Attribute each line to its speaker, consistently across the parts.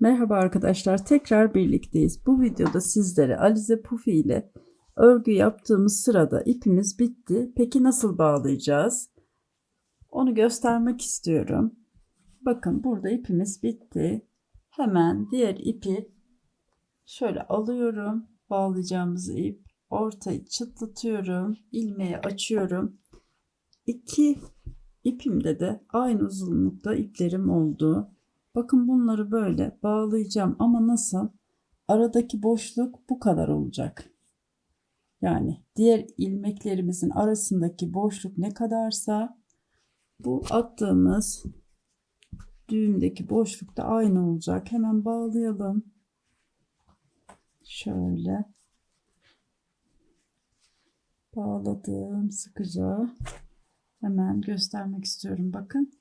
Speaker 1: Merhaba arkadaşlar, tekrar birlikteyiz. Bu videoda sizlere Alize Pufi ile örgü yaptığımız sırada ipimiz bitti. Peki nasıl bağlayacağız? Onu göstermek istiyorum. Bakın burada ipimiz bitti. Hemen diğer ipi şöyle alıyorum. Bağlayacağımız ip. Ortayı çıtlatıyorum. ilmeği açıyorum. İki ipimde de aynı uzunlukta iplerim oldu. Bakın bunları böyle bağlayacağım ama nasıl? Aradaki boşluk bu kadar olacak. Yani diğer ilmeklerimizin arasındaki boşluk ne kadarsa bu attığımız düğümdeki boşluk da aynı olacak. Hemen bağlayalım. Şöyle bağladım sıkıca. Hemen göstermek istiyorum bakın.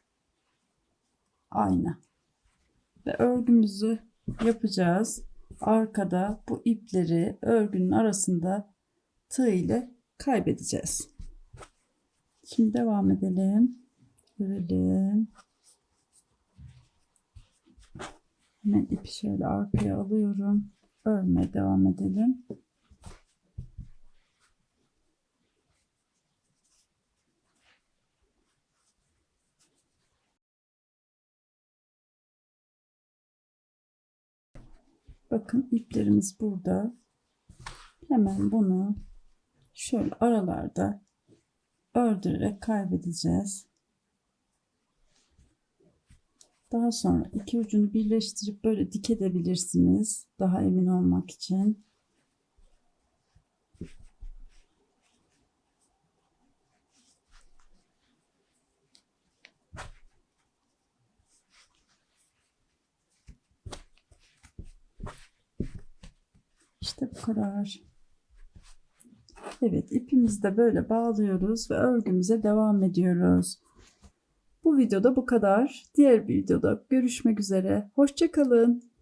Speaker 1: Aynı ve örgümüzü yapacağız. Arkada bu ipleri örgünün arasında tığ ile kaybedeceğiz. Şimdi devam edelim. Görelim. Hemen ipi şöyle arkaya alıyorum. Örmeye devam edelim. Bakın iplerimiz burada. Hemen bunu şöyle aralarda ördürerek kaybedeceğiz. Daha sonra iki ucunu birleştirip böyle dikebilirsiniz. Daha emin olmak için. Bu. Evet ipimizi de böyle bağlıyoruz ve örgümüze devam ediyoruz. Bu videoda bu kadar. Diğer videoda görüşmek üzere. Hoşçakalın.